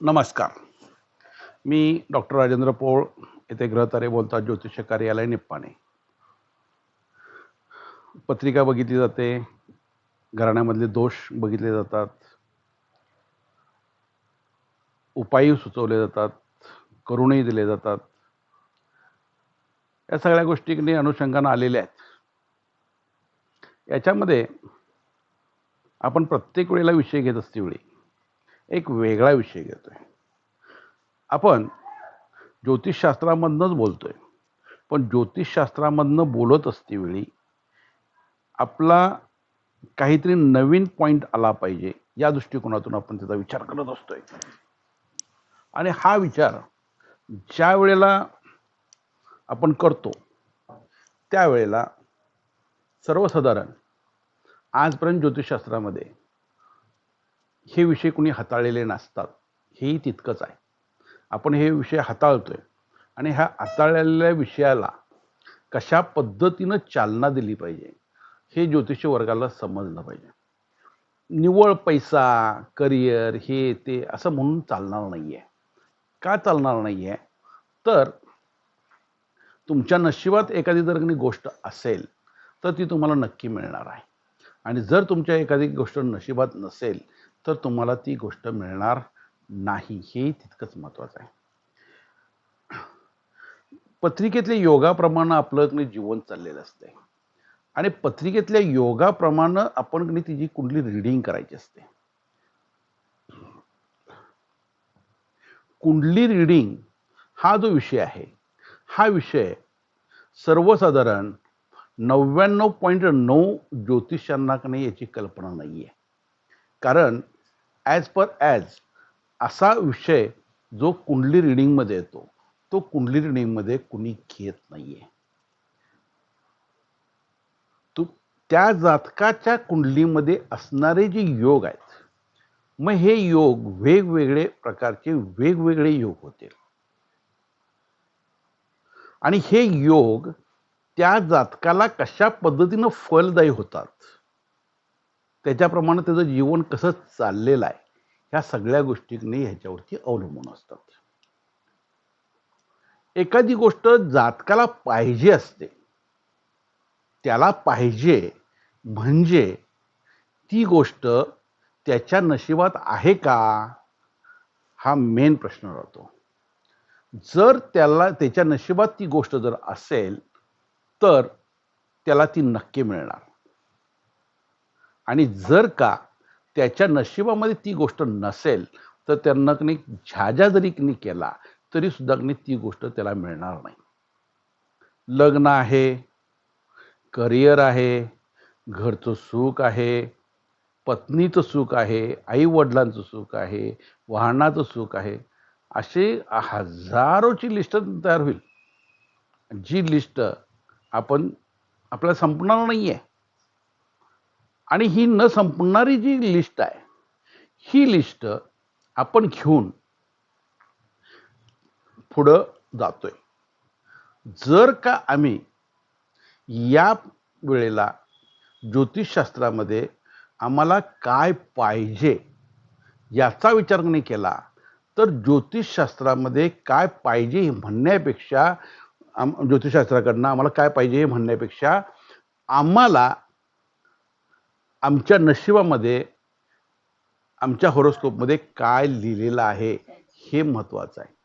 नमस्कार. मी डॉक्टर राजेंद्र पोळ येथे ग्रहतारे बोलतात ज्योतिष कार्यालय निप्पाणे. पत्रिका बघितली जाते घराण्यामधले दोष बघितले जातात उपाय सुचवले जातात करूनही दिले जातात. या सगळ्या गोष्टीकडे अनुषंगानं आलेल्या आहेत. याच्यामध्ये आपण प्रत्येक वेळेला विषय घेत असते वेळी. एक वेगळा विषय घेतोय. आपण ज्योतिषशास्त्रामधनंच बोलतोय. पण ज्योतिषशास्त्रामधनं बोलत असतेवेळी आपला काहीतरी नवीन पॉईंट आला पाहिजे या दृष्टिकोनातून आपण त्याचा विचार करत असतोय. आणि हा विचार ज्या वेळेला आपण करतो त्यावेळेला सर्वसाधारण आजपर्यंत ज्योतिषशास्त्रामध्ये हे विषय कुणी हाताळलेले नसतात. हेही तितकंच आहे. आपण हे विषय हाताळतोय आणि ह्या हाताळलेल्या विषयाला कशा पद्धतीनं चालना दिली पाहिजे हे ज्योतिष वर्गाला समजलं पाहिजे. निव्वळ पैसा करिअर हे ते असं म्हणून चालणार नाही आहे का चालणार नाही आहे तर तुमच्या नशिबात एखादी जर गोष्ट असेल तर ती तुम्हाला नक्की मिळणार आहे. आणि जर तुमच्या एखादी गोष्ट नशिबात नसेल तर तुम्हाला ती गोष्ट मिळणार नाही. हे तितकंच महत्वाचं आहे. पत्रिकेतल्या योगाप्रमाणे आपलं जीवन चाललेलं असते आणि पत्रिकेतल्या योगाप्रमाणे आपण तिची कुठली रिडिंग करायची असते? कुंडली रिडिंग हा जो विषय आहे हा विषय सर्वसाधारण नव्याण्णव पॉईंट नऊ ज्योतिषांना याची कल्पना नाही आहे कारण ॲज पर ॲज असा विषय जो कुंडली रिडिंगमध्ये येतो तो कुंडली रिडिंगमध्ये कुणी घेत नाही आहे तू त्या जातकाच्या कुंडलीमध्ये असणारे जे योग आहेत मग हे योग वेगवेगळे प्रकारचे वेगवेगळे योग होते. आणि हे योग त्या जातकाला कशा पद्धतीनं फलदायी होतात? त्याच्याप्रमाणे त्याचं जीवन कसं चाललेलं आहे ह्या सगळ्या गोष्टींनी ह्याच्यावरती अवलंबून असतात एखादी गोष्ट जातकाला पाहिजे असते त्याला पाहिजे म्हणजे ती गोष्ट त्याच्या नशिबात आहे का हा मेन प्रश्न राहतो. जर त्याला त्याच्या नशिबात ती गोष्ट जर असेल तर त्याला ती नक्की मिळणार. आणि जर का त्याच्या नशिबामध्ये ती गोष्ट नसेल तर त्यांना कनी झाजा जरी कनी केला तरी सुद्धा कनी ती गोष्ट त्याला मिळणार नाही. लग्न आहे करिअर आहे घरचं सुख आहे पत्नीचं सुख आहे आई वडिलांचं सुख आहे वाहनाचं सुख आहे असे हजारोची लिस्ट तयार होईल. जी लिस्ट आपण आपल्याला संपणार नाही आहे आणि ही न संपणारी जी लिस्ट आहे ही लिस्ट आपण घेऊन पुढं जातोय. जर का आम्ही या वेळेला ज्योतिषशास्त्रामध्ये आम्हाला काय पाहिजे याचा विचार नाही केला तर ज्योतिषशास्त्रामध्ये काय पाहिजे हे म्हणण्यापेक्षा आम ज्योतिषशास्त्राकडनं आम्हाला काय पाहिजे हे म्हणण्यापेक्षा आम्हाला आमच्या नशिबामध्ये आमच्या हॉरोस्कोपमध्ये काय लिहिलेलं आहे हे महत्वाचं आहे.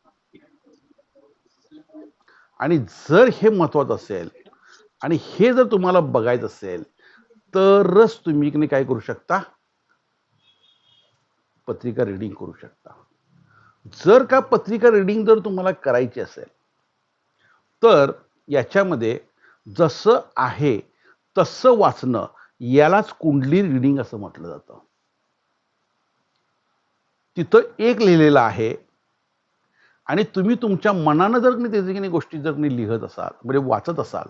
आणि जर हे महत्वाचं असेल आणि हे जर तुम्हाला बघायचं असेल तरच तुम्ही काय करू शकता? पत्रिका रिडिंग करू शकता. जर का पत्रिका रिडिंग जर तुम्हाला करायची असेल तर याच्यामध्ये जसं आहे तसं वाचणं यालाच कुंडली रिडिंग असं म्हटलं जातं. तिथं एक लिहिलेलं आहे. आणि तुम्ही तुमच्या मनानं जर की त्याची की गोष्टी जर नाही लिहत असाल म्हणजे वाचत असाल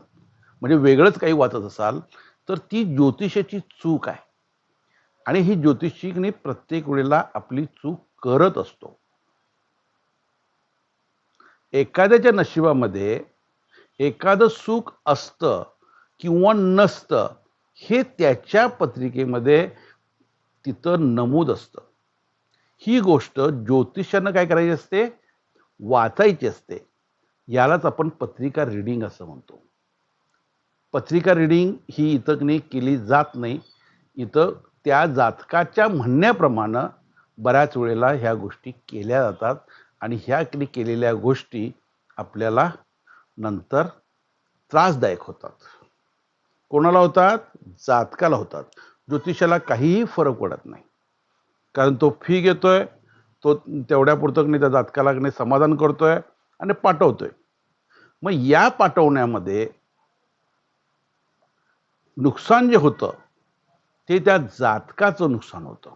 म्हणजे वेगळंच काही वाचत असाल तर ती ज्योतिषाची चूक आहे. आणि ही ज्योतिषी प्रत्येक वेळेला आपली चूक करत असतो. एखाद्याच्या नशिबामध्ये एखादं सुख असतं किंवा नसतं हे त्याच्या पत्रिकेमध्ये तिथं नमूद असतं. ही गोष्ट ज्योतिषानं काय करायची असते? वाचायची असते. यालाच आपण पत्रिका रिडिंग असं म्हणतो. पत्रिका रिडिंग ही इथं केली जात नाही. इथं त्या जातकाच्या म्हणण्याप्रमाणे बऱ्याच वेळेला ह्या गोष्टी केल्या जातात आणि ह्या केलेल्या गोष्टी आपल्याला नंतर त्रासदायक होतात. कोणाला होतात? जातकाला होतात. ज्योतिषाला काहीही फरक पडत नाही. कारण तो फी घेतोय तो तेवढ्यापुरतं नाही त्या जातकाला नाही समाधान करतोय आणि पाठवतोय. मग या पाठवण्यामध्ये नुकसान जे होतं ते त्या जातकाचं नुकसान होतं.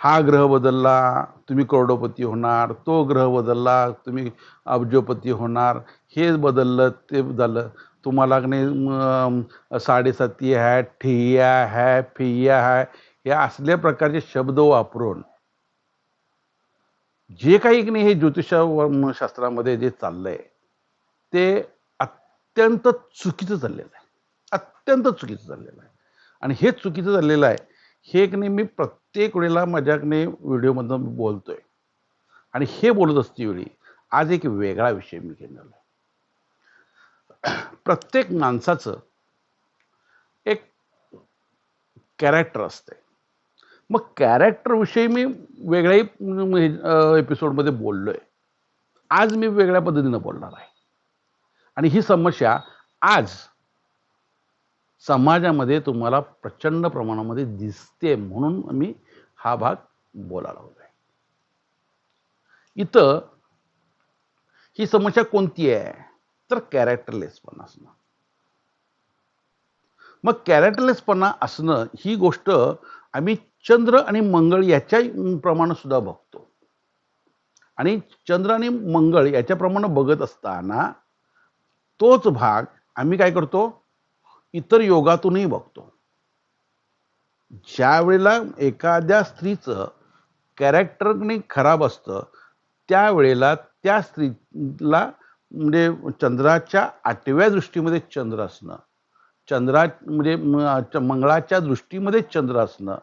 हा ग्रह बदलला तुम्ही करोडोपती होणार तो ग्रह बदलला तुम्ही अब्जोपती होणार हे बदललं ते झालं. तुम्हाला नाही साडेसाती आहे ठिय्या आहे फिया आहे हे असल्या प्रकारचे शब्द वापरून जे काही नाही हे ज्योतिषा शास्त्रामध्ये जे चाललंय ते अत्यंत चुकीचं चाललेलं आहे. अत्यंत चुकीचं चाललेलं आहे. आणि हे चुकीचं चाललेलं आहे हे एक नाही मी प्रत्येक वेळेला माझ्याकडे व्हिडिओमधून बोलतोय. आणि हे बोलत असते वेळी आज एक वेगळा विषय मी घेणार आहे. प्रत्येक माणसाचं एक कॅरेक्टर असते. मग कॅरेक्टर विषयी मी वेगळ्याही एपिसोडमध्ये बोललोय. आज मी वेगळ्या पद्धतीनं बोलणार आहे. आणि ही समस्या आज समाजामध्ये तुम्हाला प्रचंड प्रमाणामध्ये दिसते म्हणून मी हा भाग बोलायला होतो इथं ही समस्या कोणती आहे? तर कॅरेक्टरलेसपणा असणं. मग कॅरेक्टरलेसपणा असणं ही गोष्ट आम्ही चंद्र आणि मंगळ याच्या प्रमाण सुद्धा बघतो. आणि चंद्र आणि मंगळ याच्याप्रमाणे बघत असताना तोच भाग आम्ही काय करतो? इतर योगातूनही बघतो. ज्या वेळेला एखाद्या स्त्रीचं कॅरेक्टरने खराब असतं त्यावेळेला त्या स्त्रीला म्हणजे चंद्राच्या आठव्या दृष्टीमध्ये चंद्र असणं चंद्रा म्हणजे मंगळाच्या दृष्टीमध्ये चंद्र असणं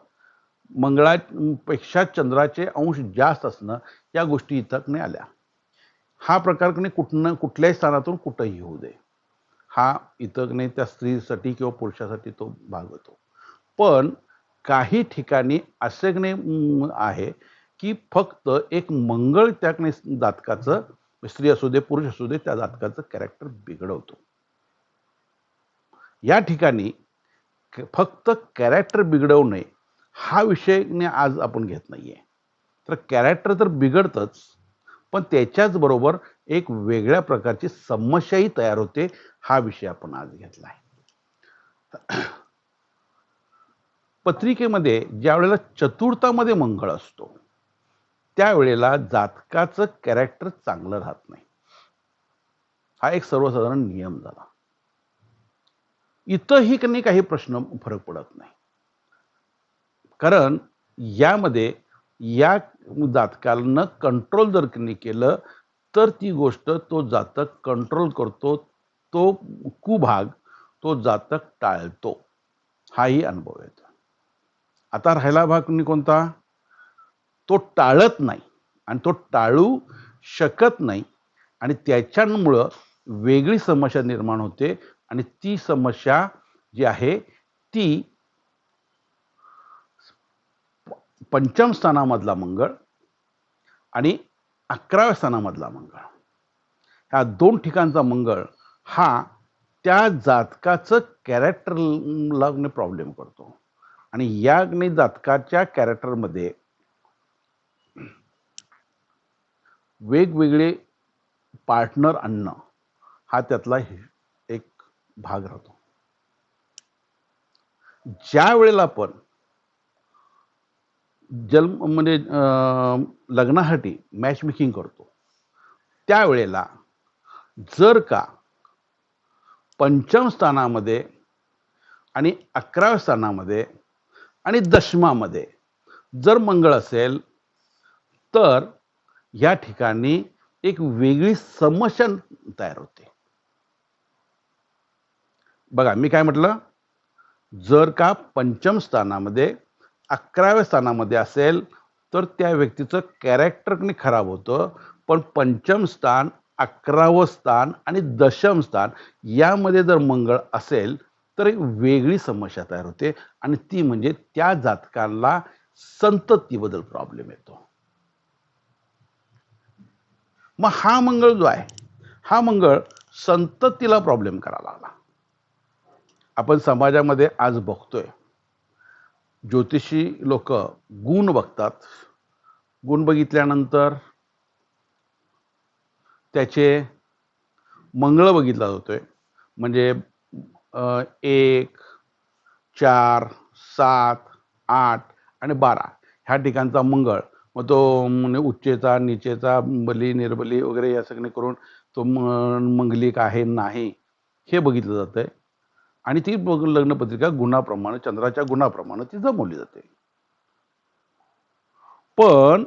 मंगळापेक्षा चंद्राचे अंश जास्त असणं या गोष्टी इथं नाही आल्या हा प्रकार कुठनं कुठल्याही स्थानातून कुठंही होऊ दे. हा इथं नाही त्या स्त्रीसाठी किंवा पुरुषासाठी तो भाग होतो. पण काही ठिकाणी असे नाही आहे की फक्त एक मंगळ त्या दातकाचं स्त्री असू दे पुरुष असू दे त्या जातकाचं कॅरेक्टर बिघडवतो. या ठिकाणी फक्त कॅरेक्टर बिघडवणे हा विषय आज आपण घेत नाहीये. तर कॅरेक्टर तर बिघडतच पण त्याच्याच बरोबर एक वेगळ्या प्रकारची समस्याही तयार होते हा विषय आपण आज घेतला आहे. पत्रिकेमध्ये ज्या वेळेला चतुर्थामध्ये मंगळ असतो त्यावेळेला जातकाचं कॅरेक्टर चांगलं राहत नाही. हा एक सर्वसाधारण नियम झाला. इथंही कनी काही प्रश्न फरक पडत नाही. कारण यामध्ये या जातकानं कंट्रोल जर केलं तर ती गोष्ट तो जातक कंट्रोल करतो तो कुभाग तो जातक टाळतो. हाही अनुभव येतो. आता राहिला भाग कोणता? तो टाळत नाही आणि तो टाळू शकत नाही आणि त्याच्यामुळं वेगळी समस्या निर्माण होते आणि ती समस्या जी आहे ती पंचम स्थानामधला मंगळ आणि अकराव्या स्थानामधला मंगळ. ह्या दोन ठिकाणचा मंगळ हा त्या जातकाचं कॅरेक्टरला प्रॉब्लेम करतो. आणि या जातकाच्या कॅरेक्टरमध्ये वेगवेगळे पार्टनर आणणं हा त्यातला एक भाग राहतो. ज्या वेळेला आपण जन्म म्हणजे लग्नासाठी मॅच मेकिंग करतो त्यावेळेला जर का पंचम स्थानामध्ये आणि अकराव्या स्थानामध्ये आणि दशमामध्ये जर मंगळ असेल तर या ठिकाणी एक वेगळी समस्या तयार होते. बघा मी काय म्हटलं? जर का पंचम स्थानामध्ये अकराव्या स्थानामध्ये असेल तर त्या व्यक्तीचं कॅरेक्टरने खराब होतं. पण पंचम स्थान अकरावं स्थान आणि दशम स्थान यामध्ये जर मंगळ असेल तर एक वेगळी समस्या तयार होते. आणि ती म्हणजे त्या जातकांना संततीबद्दल प्रॉब्लेम येतो. मग हा मंगळ जो आहे हा मंगळ संततीला प्रॉब्लेम करायला आला आपण समाजामध्ये आज बघतोय ज्योतिषी लोक गुण बघतात. गुण बघितल्यानंतर त्याचे मंगळ बघितला जातोय. म्हणजे एक चार सात आठ आणि बारा ह्या ठिकाणचा मंगळ मग तो म्हणजे उच्चेचा निचेचा बली निर्बली वगैरे या सगळे करून तो मंगलिक आहे नाही हे बघितलं जातंय. आणि ती लग्नपत्रिका गुणाप्रमाणे चंद्राच्या गुणाप्रमाणे ती जमवली जाते. पण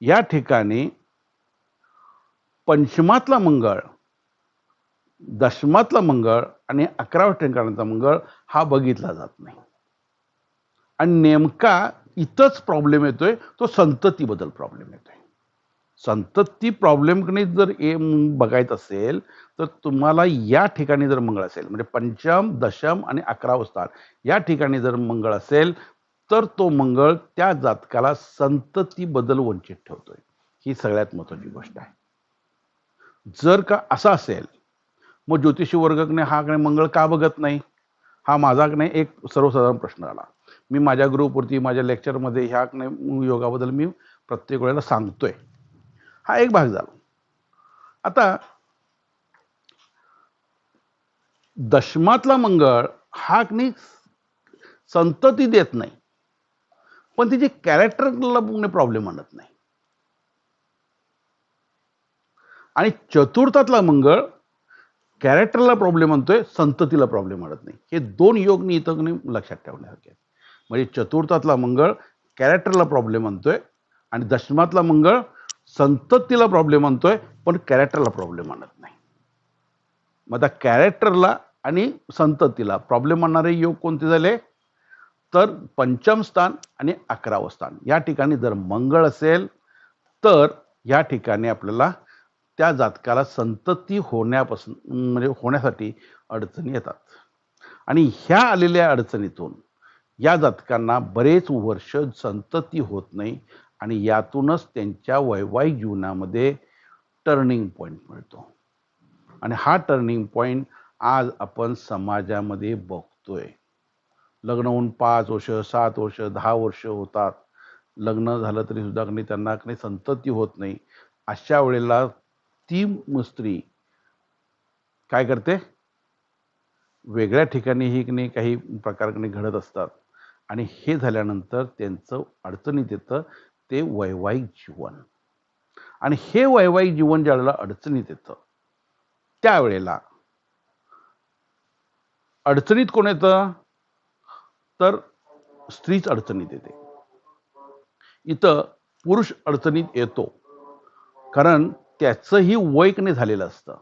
या ठिकाणी पंचमातला मंगळ दशमातला मंगळ आणि अकराव्या ठिकाणाचा मंगळ हा बघितला जात नाही. आणि नेमका इथंच प्रॉब्लेम येतोय तो संततीबद्दल प्रॉब्लेम येतोय. संतती प्रॉब्लेमकडे जर ए बघायचं असेल तर तुम्हाला या ठिकाणी जर मंगळ असेल म्हणजे पंचम दशम आणि अकरावं स्थान या ठिकाणी जर मंगळ असेल तर तो मंगळ त्या जातकाला संततीबद्दल वंचित ठेवतोय. ही सगळ्यात महत्वाची गोष्ट आहे. जर का असं असेल मग ज्योतिषी वर्गकने हा मंगळ का बघत नाही? हा माझा एक सर्वसाधारण प्रश्न आला मी माझ्या ग्रुपवरती माझ्या लेक्चरमध्ये ह्या योगाबद्दल मी प्रत्येक वेळेला सांगतोय. हा एक भाग झाला. आता दशमातला मंगळ हा नाही संतती देत नाही. पण तिचे कॅरेक्टरला प्रॉब्लेम आणत नाही. आणि चतुर्थातला मंगळ कॅरेक्टरला प्रॉब्लेम आणतोय संततीला प्रॉब्लेम आणत नाही. हे दोन योग नि इथं लक्षात ठेवण्यासारखे म्हणजे चतुर्थातला मंगळ कॅरेक्टरला प्रॉब्लेम आणतोय आणि दशमातला मंगळ संततीला प्रॉब्लेम आणतोय पण कॅरेक्टरला प्रॉब्लेम आणत नाही. मग आता कॅरेक्टरला आणि संततीला प्रॉब्लेम आणणारे योग कोणते झाले? तर पंचम स्थान आणि अकरावं स्थान. या ठिकाणी जर मंगळ असेल तर या ठिकाणी आपल्याला त्या जातकाला संतती होण्यापासून म्हणजे होण्यासाठी अडचणी येतात. आणि ह्या आलेल्या अडचणीतून या जातकांना बरेच वर्ष संतती होत नाही आणि यातूनच त्यांच्या वैवाहिक जीवनामध्ये टर्निंग पॉईंट मिळतो. आणि हा टर्निंग पॉईंट आज आपण समाजामध्ये बघतोय. लग्न होऊन पाच वर्ष सात वर्ष दहा वर्ष होतात. लग्न झालं तरी सुद्धा त्यांना काही संतती होत नाही. अशा वेळेला ती स्त्री काय करते? वेगळ्या ठिकाणी ही नाही काही प्रकारकडे घडत असतात. आणि हे झाल्यानंतर त्यांचं अडचणीत येतं ते वैवाहिक जीवन. आणि हे वैवाहिक जीवन ज्यावेळेला अडचणीत येतं त्यावेळेला अडचणीत कोण येतं? तर स्त्रीच अडचणीत येते. इथं पुरुष अडचणीत येतो. कारण त्याचंही वैकने झालेलं असतं.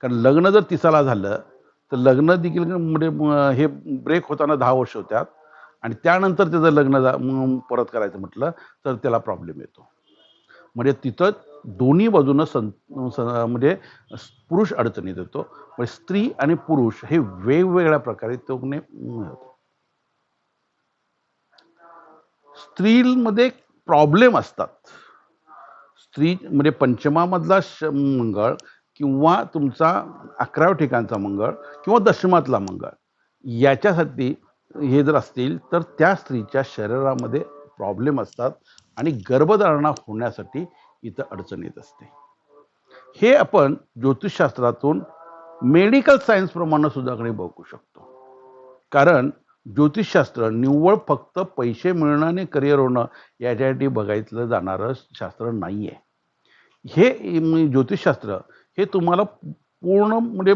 कारण लग्न जर तिसाला झालं तर लग्न देखील म्हणजे हे ब्रेक होताना दहा वर्ष होत्यात. आणि त्यानंतर त्याचं लग्न परत करायचं म्हटलं तर त्याला प्रॉब्लेम येतो. म्हणजे तिथं दोन्ही बाजूनं सं म्हणजे पुरुष अडचणीत येतो. म्हणजे स्त्री आणि पुरुष हे वेगवेगळ्या प्रकारे तो मिळतो. स्त्रीमध्ये प्रॉब्लेम असतात. स्त्री म्हणजे पंचमामधला मंगळ किंवा तुमचा अकराव्या ठिकाणचा मंगळ किंवा दशमातला मंगळ याच्यासाठी हे जर असतील तर त्या स्त्रीच्या शरीरामध्ये प्रॉब्लेम असतात आणि गर्भधारणा होण्यासाठी इथं अडचण येत असते. हे आपण ज्योतिषशास्त्रातून मेडिकल सायन्स सुद्धाकडे सुद्धा बघू शकतो. कारण ज्योतिषशास्त्र निव्वळ फक्त पैसे मिळणं आणि करिअर होणं याच्यासाठी बघायचं जाणारं शास्त्र नाही आहे हे ज्योतिषशास्त्र हे तुम्हाला पूर्ण म्हणजे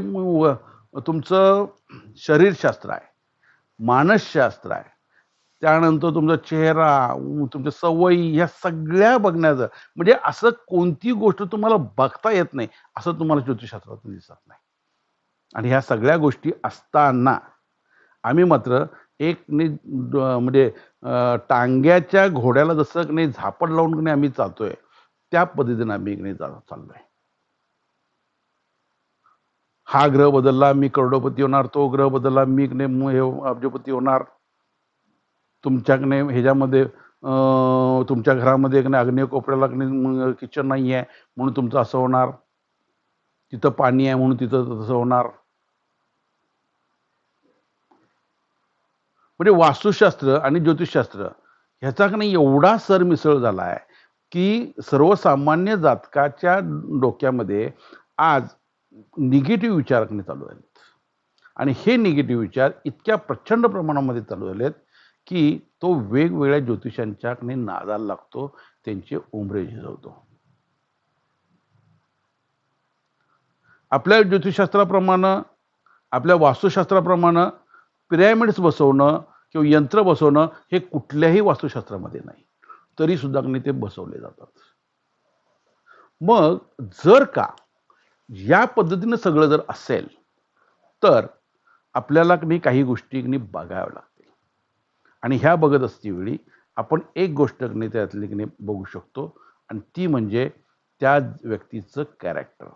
तुमचं शरीरशास्त्र आहे. मानसशास्त्र आहे. त्यानंतर तुमचा चेहरा तुमच्या सवयी ह्या सगळ्या बघण्याचं म्हणजे असं कोणती गोष्ट तुम्हाला बघता येत नाही असं तुम्हाला ज्योतिषशास्त्रातून दिसत नाही. आणि ह्या सगळ्या गोष्टी असताना आम्ही मात्र एक म्हणजे टांग्याच्या घोड्याला जसं की नाही झापड लावून की नाही आम्ही चालतोय त्या पद्धतीने आम्ही इकडे चाललोय हा ग्रह बदलला मी करोडोपती होणार तो ग्रह बदलला मी हे अब्जपती होणार. तुमच्याकडे ह्याच्यामध्ये तुमच्या घरामध्ये की नाही कोपऱ्याला किचन नाही आहे म्हणून तुमचं असं होणार. तिथं पाणी आहे म्हणून तिथं तसं होणार. म्हणजे वास्तुशास्त्र आणि ज्योतिषशास्त्र ह्याचा नाही एवढा सरमिसळ झाला आहे की सर्वसामान्य जातकाच्या डोक्यामध्ये आज निगेटिव्ह विचार करणे चालू आहेत. आणि हे निगेटिव्ह विचार इतक्या प्रचंड प्रमाणामध्ये चालू झालेत की तो वेगवेगळ्या ज्योतिषांच्याकडे नादाला लागतो त्यांचे उमरे झिजवतो. आपल्या ज्योतिषशास्त्राप्रमाणे आपल्या वास्तुशास्त्राप्रमाणे पिरॅमिड्स बसवणं किंवा यंत्र बसवणं हे कुठल्याही वास्तुशास्त्रामध्ये नाही. तरी सुद्धा ते बसवले जातात. मग जर का या पद्धतीनं सगळं जर असेल तर आपल्याला मी काही गोष्टी बघाव्या लागतील. आणि ह्या बघत असतेवेळी आपण एक गोष्ट त्यातली की बघू शकतो आणि ती म्हणजे त्या व्यक्तीचं कॅरेक्टर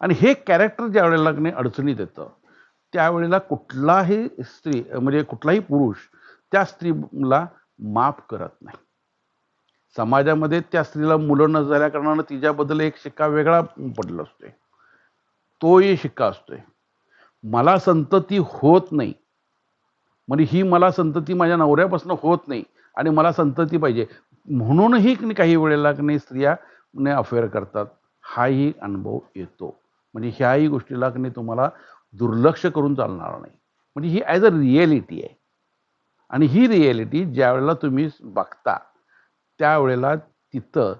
आणि हे कॅरेक्टर ज्या वेळेला की अडचणीत येतं त्यावेळेला कुठलाही स्त्री म्हणजे कुठलाही पुरुष त्या स्त्रीला माफ करत नाही. समाजामध्ये त्या स्त्रीला मुलं न झाल्या कारणानं तिच्याबद्दल एक शिक्का वेगळा पडला असतोय. तोही शिक्का असतोय. मला संतती होत नाही. म्हणजे ही मला संतती माझ्या नवऱ्यापासून होत नाही आणि मला संतती पाहिजे. म्हणूनही की नाही काही वेळेला नाही स्त्रिया अफेअर करतात. हाही अनुभव येतो. म्हणजे ह्याही गोष्टीला की नाही तुम्हाला दुर्लक्ष करून चालणार नाही. म्हणजे ही ॲज अ रिॲलिटी आहे. आणि ही रिॲलिटी ज्या वेळेला तुम्ही बघता त्यावेळेला तिथं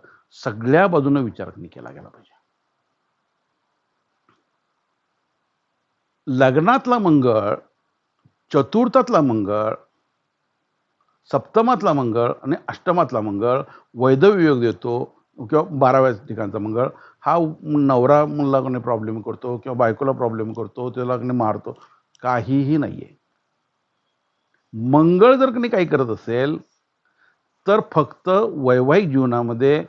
सगळ्या बाजूनं विचार केला गेला पाहिजे. लग्नातला मंगळ चतुर्थातला मंगळ सप्तमातला मंगळ आणि अष्टमातला मंगळ वैधवियोग देतो किंवा बाराव्या ठिकाणचा मंगळ हा नवरा मुलाकडे प्रॉब्लेम करतो किंवा बायकोला प्रॉब्लेम करतो त्याला मारतो काहीही नाही आहे मंगळ जर कोणी काही करत असेल तर फक्त वैवाहिक जीवनामध्ये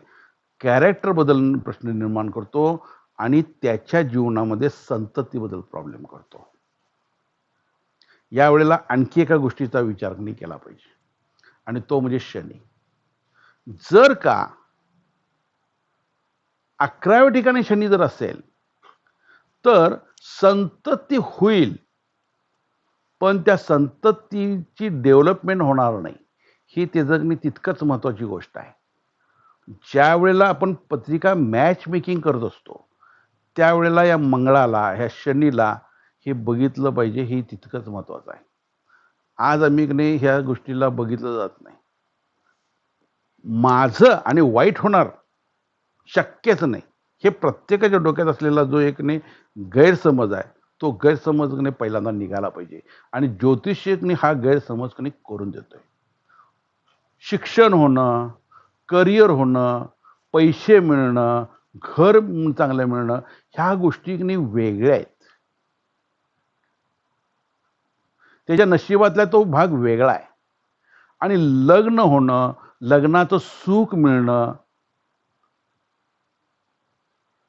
कॅरेक्टर बदल प्रश्न निर्माण करतो आणि त्याच्या जीवनामध्ये संततीबद्दल प्रॉब्लेम करतो. यावेळेला आणखी एका गोष्टीचा विचार नाही केला पाहिजे. आणि तो म्हणजे शनी. जर का अकराव्या ठिकाणी शनी जर असेल तर संतती होईल पण त्या संततीची डेव्हलपमेंट होणार नाही. ही ते जगणे तितकंच महत्त्वाची गोष्ट आहे. ज्या वेळेला आपण पत्रिका मॅच मेकिंग करत असतो त्यावेळेला या मंगळाला ह्या शनीला हे बघितलं पाहिजे हे तितकंच महत्त्वाचं आहे. आज आम्ही नाही ह्या गोष्टीला बघितलं जात नाही. माझं आणि वाईट होणार शक्यच नाही. हे प्रत्येकाच्या डोक्यात असलेला जो एक नाही गैरसमज आहे तो गैरसमज नाही पहिल्यांदा निघाला पाहिजे. आणि ज्योतिषकने हा गैरसमज कधी करून देतोय. शिक्षण होणं करिअर होणं पैसे मिळणं घर चांगलं मिळणं ह्या गोष्टी वेगळ्या आहेत. त्याच्या नशिबातला तो भाग वेगळा आहे. आणि लग्न होणं लग्नाचं सुख मिळणं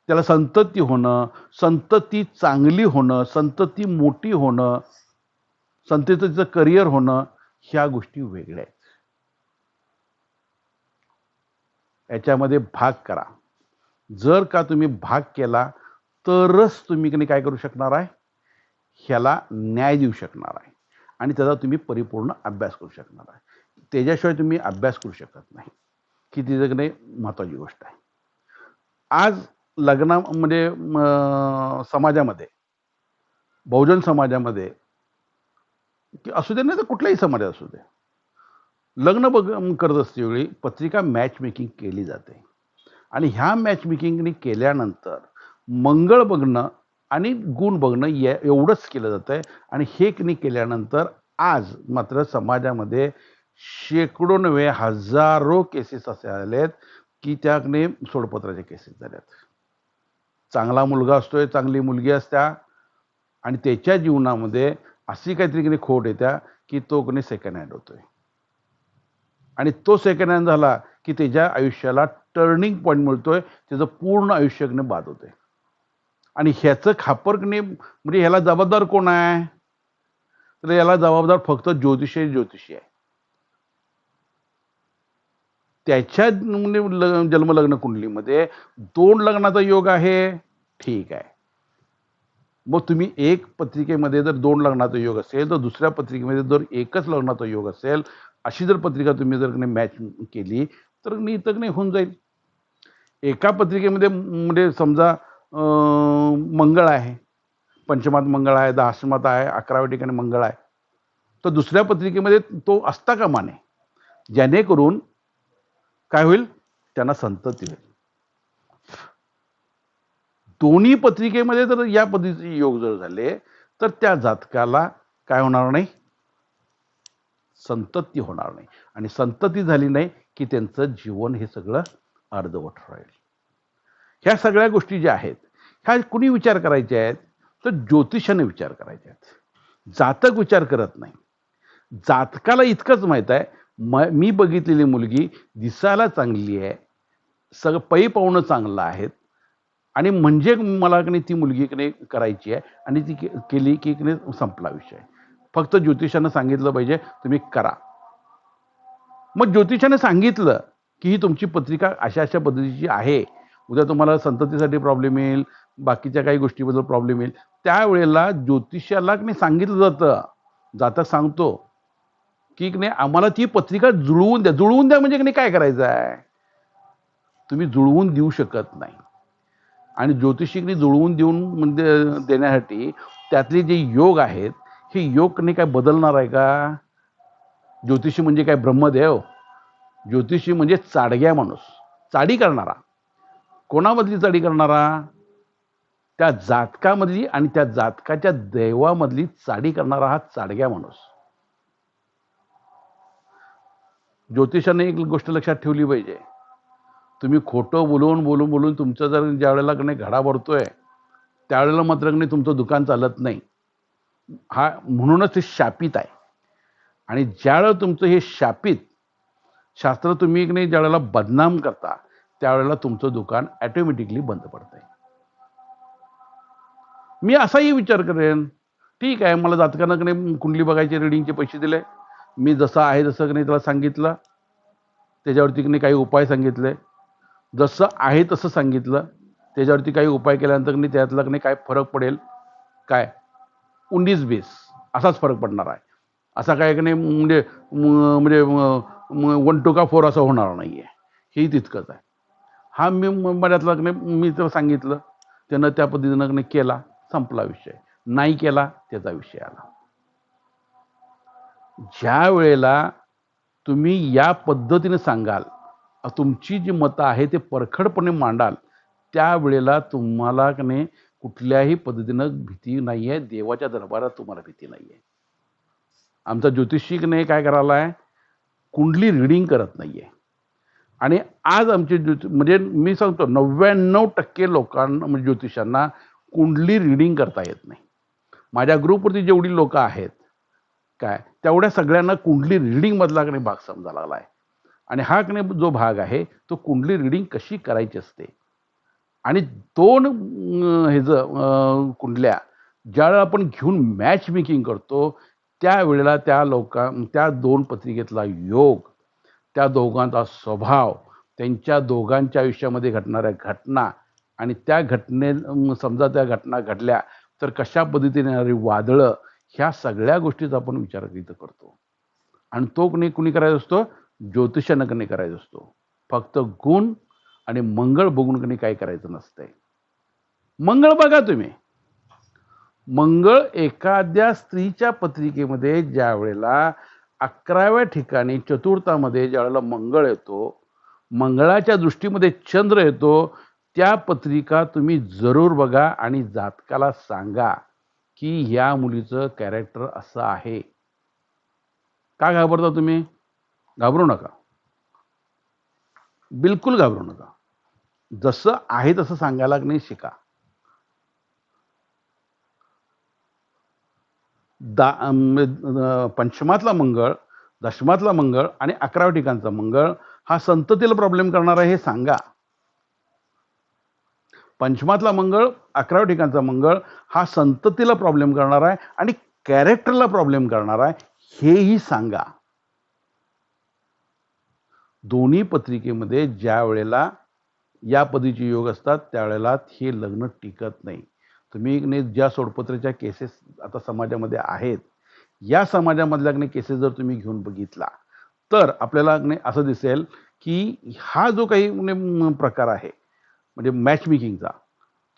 त्याला संतती होणं संतती चांगली होणं संतती मोठी होणं संततीचं करिअर होणं ह्या गोष्टी वेगळ्या आहेत. याच्यामध्ये भाग करा. जर का तुम्ही भाग केला तरच तुम्ही काय करू शकणार आहे? ह्याला न्याय देऊ शकणार आहे. आणि त्याचा तुम्ही परिपूर्ण अभ्यास करू शकणार आहे. त्याच्याशिवाय तुम्ही अभ्यास करू शकत नाही. किती तिचं नाही महत्त्वाची गोष्ट आहे. आज लग्नामध्ये म्हणजे, समाजामध्ये बहुजन समाजामध्ये असू दे नाही तर कुठल्याही समाजात असू दे लग्न बघ करत असतेवेळी पत्रिका मॅचमेकिंग केली जाते. आणि ह्या मॅचमेकिंगने केल्यानंतर मंगळ बघणं आणि गुण बघणं या एवढंच केलं जातं आहे आणि हेकनी केल्यानंतर आज मात्र समाजामध्ये शेकडो नव्हे हजारो केसेस असे आले आहेत की त्याने सोडपत्राच्या केसेस झाल्यात चांगला मुलगा असतोय चांगली मुलगी असत्या आणि त्याच्या जीवनामध्ये अशी काहीतरी खोट येत्या की तो कोणी सेकंड हँड होतोय. आणि तो सेकंड हँड झाला की त्याच्या आयुष्याला टर्निंग पॉईंट मिळतोय त्याचं पूर्ण आयुष्य बाद होते आणि ह्याचं खापर म्हणजे ह्याला जबाबदार कोण आहे? तर याला जबाबदार फक्त ज्योतिषी ज्योतिषी आहे. त्याच्या म्हणजे जन्मलग्न कुंडलीमध्ये दोन लग्नाचा योग आहे ठीक आहे. मग तुम्ही एक पत्रिकेमध्ये जर दोन लग्नाचा योग असेल तर दुसऱ्या पत्रिकेमध्ये जर एकच लग्नाचा योग असेल अशी जर पत्रिका तुम्ही जर मॅच केली तर इथं नाही होऊन जाईल. एका पत्रिकेमध्ये म्हणजे समजा मंगळ आहे पंचमात मंगळ आहे दहाशमात आहे अकराव्या ठिकाणी मंगळ आहे तर दुसऱ्या पत्रिकेमध्ये तो असता कामा नये. जेणेकरून काय होईल? त्यांना संतती होईल. दोन्ही पत्रिकेमध्ये जर या पद्धतीचे योग जर झाले तर त्या जातकाला काय होणार नाही? संतती होणार नाही. आणि संतती झाली नाही की त्यांचं जीवन हे सगळं अर्धवट राहील. ह्या सगळ्या गोष्टी ज्या आहेत ह्या कुणी विचार करायच्या आहेत? तर ज्योतिषाने विचार करायचे आहेत. जातक विचार करत नाही. जातकाला इतकंच माहीत आहे म मी बघितलेली मुलगी दिसायला चांगली आहे सगळं पै पाहुणं चांगलं आहेत आणि म्हणजे मला की नाही ती मुलगी की करायची आहे आणि ती के- केली की की नाही संपला विषय. फक्त ज्योतिषानं सांगितलं पाहिजे तुम्ही करा. मग ज्योतिषाने सांगितलं की ही तुमची पत्रिका अशा अशा पद्धतीची आहे. उद्या तुम्हाला संततीसाठी प्रॉब्लेम येईल बाकीच्या काही गोष्टीबद्दल प्रॉब्लेम येईल. त्यावेळेला ज्योतिषाला मी सांगितलं जातं. जाता सांगतो की नाही आम्हाला ती पत्रिका जुळवून द्या. जुळवून द्या म्हणजे की नाही काय करायचं आहे? तुम्ही जुळवून देऊ शकत नाही. आणि ज्योतिषिकने जुळवून देऊन म्हणजे देण्यासाठी त्यातले जे योग आहेत हे योग नाही काय बदलणार आहे का? ज्योतिषी म्हणजे काय ब्रह्मदेव? ज्योतिषी म्हणजे चाडग्या माणूस. चाडी करणारा. कोणामधली चाडी करणारा? त्या जातकामधली आणि त्या जातकाच्या दैवामधली चाडी करणारा हा चाडग्या माणूस. ज्योतिषाने एक गोष्ट लक्षात ठेवली पाहिजे. तुम्ही खोटं बोलून बोलून बोलून तुमचं जर ज्या वेळेला घडा भरतोय त्यावेळेला मात्र तुमचं दुकान चालत नाही. हा म्हणूनच हे शापित आहे. आणि ज्यावेळेला तुमचं हे शापित शास्त्र तुम्ही की नाही ज्यावेळेला बदनाम करता त्यावेळेला तुमचं दुकान ॲटोमॅटिकली बंद पडतंय. मी असाही विचार करेन ठीक आहे मला जातकांना नाही कुंडली बघायचे रिडिंगचे पैसे दिले. मी जसं आहे जसं की नाही त्याला सांगितलं. त्याच्यावरती की नाही काही उपाय सांगितले. जसं आहे तसं सांगितलं. त्याच्यावरती काही उपाय केल्यानंतर की नाही त्यातला की नाही काय फरक पडेल? काय? उन्नीस बीस. असाच फरक पडणार आहे. असा काय की नाही म्हणजे म्हणजे वन टू का फोर असं होणार नाही आहे हेही तितकंच आहे. हा मी बऱ्यातला की नाही मी तर सांगितलं. त्यानं त्या पद्धतीनं की नाही केला संपला विषय. नाही केला त्याचा विषय आला. ज्या वेळेला तुम्ही या पद्धतीने सांगाल तुमची जी मतं आहे ते परखडपणे मांडाल त्यावेळेला तुम्हाला की नाही कुठल्याही पद्धतीनं भीती नाही आहे देवाच्या दरबारात तुम्हाला भीती नाही आहे आमचा ज्योतिषी नाही काय करायला आहे कुंडली रिडिंग करत नाही आहे आणि आज आमचे ज्योति म्हणजे मी सांगतो नव्याण्णव टक्के लोकांना म्हणजे ज्योतिषांना कुंडली रिडिंग करता येत नाही. माझ्या ग्रुपवरती जेवढी लोक आहेत काय तेवढ्या सगळ्यांना कुंडली रिडिंगमधला कडे भाग समजा लागला आहे आणि हा कणे जो भाग आहे तो कुंडली रिडिंग कशी करायची असते? आणि दोन ह्याचं कुंडल्या ज्यावेळेला आपण घेऊन मॅच मेकिंग करतो त्यावेळेला त्या लोका त्या दोन पत्रिकेतला योग त्या दोघांचा स्वभाव त्यांच्या दोघांच्या आयुष्यामध्ये घडणाऱ्या घटना आणि त्या घटने समजा त्या घटना घडल्या तर कशा पद्धतीने येणारी वादळं ह्या सगळ्या गोष्टीचा आपण विचार इथं करतो. आणि तो कुणी कुणी करायचा असतो? ज्योतिषानं करायचा असतो. फक्त गुण आणि मंगळ बघून कधी काय करायचं नसतंय. मंगळ बघा तुम्ही. मंगळ एखाद्या स्त्रीच्या पत्रिकेमध्ये ज्या वेळेला अकराव्या ठिकाणी चतुर्थामध्ये ज्या वेळेला मंगळ येतो मंगळाच्या दृष्टीमध्ये चंद्र येतो त्या पत्रिका तुम्ही जरूर बघा आणि जातकाला सांगा की ह्या मुलीचं कॅरेक्टर असं आहे. का घाबरता तुम्ही? घाबरू नका. बिलकुल घाबरू नका. जसं आहे तसं सांगायला नाही शिका. दा म्हणजे, पंचमातला मंगळ दशमातला मंगळ आणि अकराव्या ठिकाणचा मंगळ हा संततीला प्रॉब्लेम करणार आहे हे सांगा. पंचमातला मंगळ अकराव्या ठिकाणचा मंगळ हा संततीला प्रॉब्लेम करणार आहे आणि कॅरेक्टरला प्रॉब्लेम करणार आहे हेही सांगा. दोन्ही पत्रिकेमध्ये ज्या वेळेला या पदीचे योग असतात त्यावेळेला हे लग्न टिकत नाही. तुम्ही ज्या सोडपत्रेच्या केसेस आता समाजामध्ये आहेत या समाजामधल्या केसेस जर तुम्ही घेऊन बघितला तर आपल्याला ने असं दिसेल की हा जो काही प्रकार आहे म्हणजे मॅचमेकिंगचा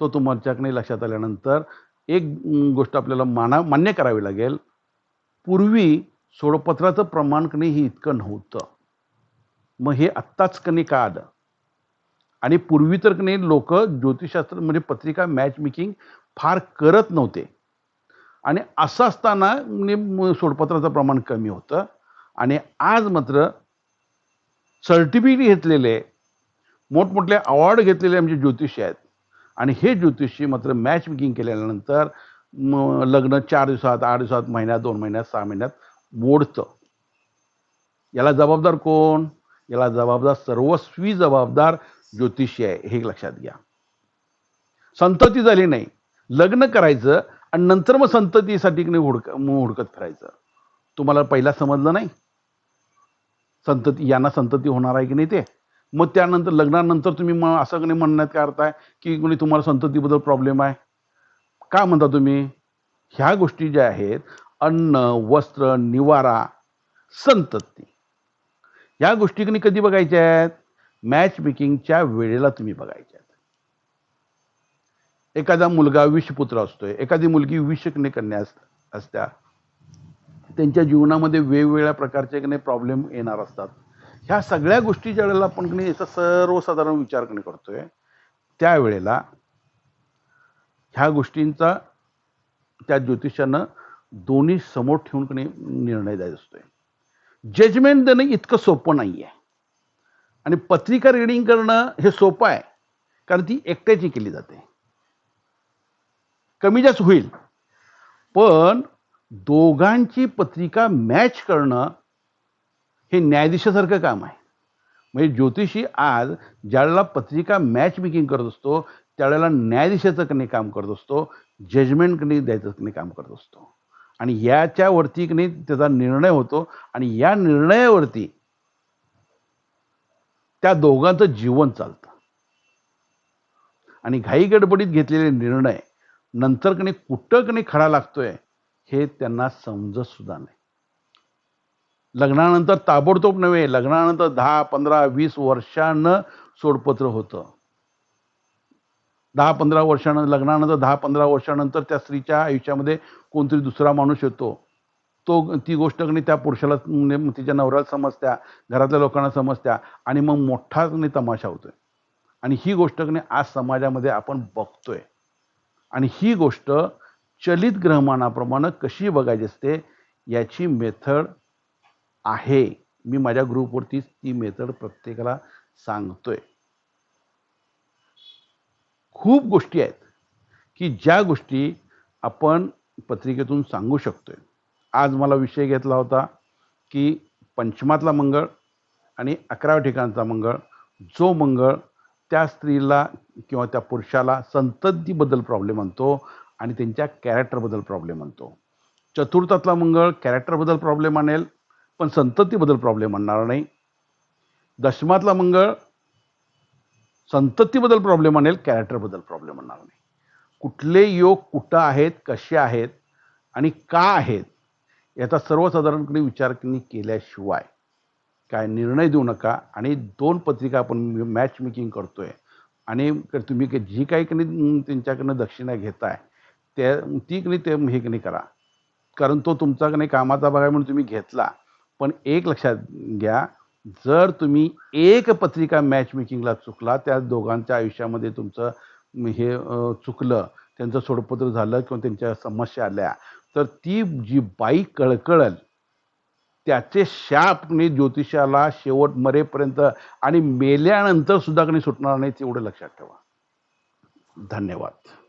तो तुमच्याकडे लक्षात आल्यानंतर एक गोष्ट आपल्याला माना मान्य करावी लागेल. पूर्वी सोडपत्राचं प्रमाण कणे हे इतकं नव्हतं. मग हे आत्ताच कणे का आलं? आणि पूर्वी तर नाही लोक ज्योतिषशास्त्र म्हणजे पत्रिका मॅच मेकिंग फार करत नव्हते. आणि असं असताना म्हणजे सोडपत्राचं प्रमाण कमी होतं. आणि आज मात्र सर्टिफिकेट घेतलेले मोठमोठे अवॉर्ड घेतलेले आमचे ज्योतिषी आहेत. आणि हे ज्योतिषी मात्र मॅच मेकिंग केल्यानंतर म- लग्न चार दिवसात आठ दिवसात महिन्यात दोन महिन्यात सहा महिन्यात मोडतं. याला जबाबदार कोण? याला जबाबदार सर्वस्वी जबाबदार ज्योतिषी आहे हे लक्षात घ्या. संतती झाली नाही. लग्न करायचं आणि नंतर मग संततीसाठी की नाही हुडक हुडकत फिरायचं. तुम्हाला पहिला समजलं नाही? संतती यांना संतती होणार आहे की नाही ते? मग त्यानंतर लग्नानंतर तुम्ही मग असं नाही म्हणण्यात काय अर्थ आहे? की कोणी तुम्हाला संततीबद्दल प्रॉब्लेम आहे? का म्हणता तुम्ही? ह्या गोष्टी ज्या आहेत अन्न वस्त्र निवारा संतती. ह्या गोष्टी कधी बघायच्या आहेत? मॅच मेकिंगच्या वेळेला तुम्ही बघायच्या एखादा मुलगा विषपुत्र असतोय एखादी मुलगी विषकने कन्या असत्या त्यांच्या जीवनामध्ये वेगवेगळ्या प्रकारचे की नाही प्रॉब्लेम येणार असतात. ह्या सगळ्या गोष्टी ज्या वेळेला आपण की नाही याचा सर्वसाधारण विचार की करतोय त्यावेळेला ह्या गोष्टींचा त्या ज्योतिषानं दोन्ही समोर ठेवून की निर्णय द्यायचा असतोय. जजमेंट देणं इतकं सोपं नाही आहे आणि पत्रिका रिडिंग करणं हे सोपं आहे कारण ती एकट्याची केली जाते. कमी जास्त होईल. पण दोघांची पत्रिका मॅच करणं हे न्यायाधीशासारखं काम आहे. म्हणजे ज्योतिषी आज ज्यावेळेला पत्रिका मॅच मेकिंग करत असतो त्यावेळेला न्यायाधीशाचं कने काम करत असतो जजमेंट कने द्यायचं कने काम करत असतो. आणि याच्यावरती कने त्याचा निर्णय होतो आणि या निर्णयावरती त्या दोघांचं जीवन चालतं. आणि घाई गडबडीत घेतलेले निर्णय नंतर कणी कुठं कणी खडा लागतोय हे त्यांना समजत सुद्धा नाही. लग्नानंतर ताबडतोब नव्हे लग्नानंतर दहा पंधरा वीस वर्षानं सोडपत्र होतं. दहा पंधरा वर्षानं लग्नानंतर दहा पंधरा वर्षानंतर त्या स्त्रीच्या आयुष्यामध्ये कोणतरी दुसरा माणूस येतो. तो ती गोष्ट कणी त्या पुरुषाला म्हणजे तिच्या नवऱ्याला समजत्या घरातल्या लोकांना समजत्या आणि मग मोठा तमाशा होतोय. आणि ही गोष्ट कणी आज समाजामध्ये आपण बघतोय. आणि ही गोष्ट चलित ग्रहमानाप्रमाणे कशी बघायची असते याची मेथड आहे. मी माझ्या ग्रुपवरतीच ती मेथड प्रत्येकाला सांगतोय. खूप गोष्टी आहेत की ज्या गोष्टी आपण पत्रिकेतून सांगू शकतोय. आज मला विषय घेतला होता की पंचमातला मंगळ आणि अकराव्या ठिकाणचा मंगळ. जो मंगळ त्या स्त्रीला किंवा त्या पुरुषाला संततीबद्दल प्रॉब्लेम आणतो आणि त्यांच्या कॅरेक्टरबद्दल प्रॉब्लेम आणतो चतुर्थातला मंगळ कॅरेक्टरबद्दल प्रॉब्लेम आणेल पण संततीबद्दल प्रॉब्लेम आणणार नाही. दशमातला मंगळ संततीबद्दल प्रॉब्लेम आणेल कॅरेक्टरबद्दल प्रॉब्लेम आणणार नाही. कुठले योग कुठं आहेत कसे आहेत आणि का आहेत याचा सर्वसाधारणपणे विचार केल्याशिवाय काय निर्णय देऊ नका. आणि दोन पत्रिका आपण मॅच मेकिंग करतोय. आणि तुम्ही जी काही कधी त्यांच्याकडनं दक्षिणा घेताय त्या ती कधी ते हे कधी करा. कारण तो तुमचा कधी कामाचा आहे म्हणून तुम्ही घेतला. पण एक लक्षात घ्या जर तुम्ही एक पत्रिका मॅच मेकिंगला चुकला त्या दोघांच्या आयुष्यामध्ये तुमचं हे चुकलं त्यांचं सोडपत्र झालं किंवा त्यांच्या समस्या आल्या तर ती जी बाई कळकळल त्याचे शाप मी ज्योतिषाला शेवट मरेपर्यंत आणि मेल्यानंतर सुद्धा कणी सुटणार नाही तेवढं लक्षात ठेवा. धन्यवाद.